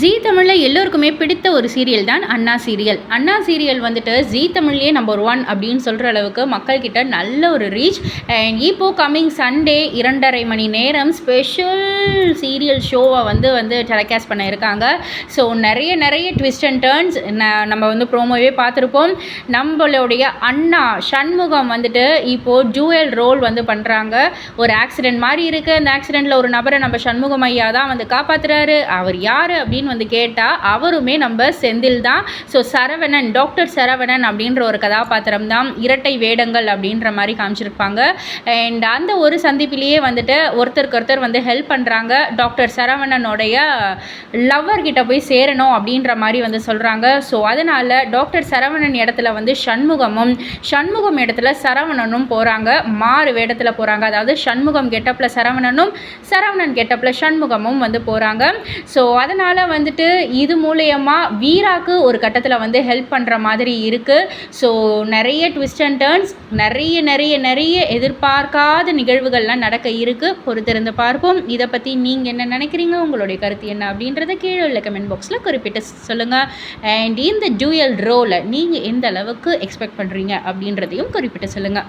ஜீ தமிழில் எல்லோருக்குமே பிடித்த ஒரு சீரியல் தான் அண்ணா சீரியல். அண்ணா சீரியல் வந்துட்டு ஜீ தமிழ்லேயே நம்பர் ஒன் அப்படின்னு சொல்கிற அளவுக்கு மக்கள்கிட்ட நல்ல ஒரு ரீச் அண்ட் இப்போது கம்மிங் சண்டே இரண்டரை மணி நேரம் ஸ்பெஷல் சீரியல் ஷோவை வந்து வந்து டெலிகாஸ்ட் பண்ண இருக்காங்க. ஸோ நிறைய நிறைய ட்விஸ்ட் அண்ட் டேர்ன்ஸ் நம்ம வந்து ப்ரோமோவே பார்த்துருப்போம். நம்மளுடைய அண்ணா சண்முகம் வந்துட்டு இப்போது ஜூவல் ரோல் வந்து பண்ணுறாங்க ஒரு ஆக்சிடென்ட் மாதிரி இருக்குது அந்த ஆக்சிடெண்ட்டில் ஒரு நபரை நம்ம சண்முகம் ஐயா தான் வந்து காப்பாற்றுறாரு அவர் யார் அப்படின்னு வந்து கேட்டால் அவருமே நம்ம செந்தில் தான். ஸோ சரவணன் டாக்டர் சரவணன் அப்படின்ற ஒரு கதாபாத்திரம் தான். இரட்டை வேடங்கள் அப்படின்ற மாதிரி காமிச்சிருப்பாங்க. அண்ட் அந்த ஒரு சந்திப்பிலேயே வந்துட்டு ஒருத்தருக்கு ஒருத்தர் வந்து ஹெல்ப் பண்ணுறாங்க டாக்டர் சரவணனுடைய லவ்வர்கிட்ட போய் சேரணும் அப்படின்ற மாதிரி வந்து சொல்கிறாங்க ஸோ அதனால் டாக்டர் சரவணன் இடத்துல வந்து சண்முகமும் சண்முகம் இடத்துல சரவணனும் போகிறாங்க மாறு வேடத்தில் போகிறாங்க அதாவது சண்முகம் கெட்டப்பில் சரவணனும் சரவணன் கெட்டப்பில் சண்முகமும் வந்து போகிறாங்க ஸோ அதனால் அதனால் வந்துட்டு இது மூலயமா வீராக்கு ஒரு கட்டத்தில் வந்து ஹெல்ப் பண்ணுற மாதிரி இருக்குது ஸோ நிறைய ட்விஸ்ட் அண்ட் டேர்ன்ஸ் நிறைய நிறைய நிறைய எதிர்பார்க்காத நிகழ்வுகள்லாம் நடக்க இருக்குது பொறுத்திருந்து பார்ப்போம். இதை பற்றி நீங்கள் என்ன நினைக்கிறீங்க? உங்களுடைய கருத்து என்ன அப்படின்றத கீழே உள்ள கமெண்ட் பாக்ஸில் குறிப்பிட்டு சொல்லுங்கள் அண்ட் இந்த டூயல் ரோலை நீங்கள் எந்த அளவுக்கு எக்ஸ்பெக்ட் பண்ணுறீங்க அப்படின்றதையும் குறிப்பிட்டு சொல்லுங்கள்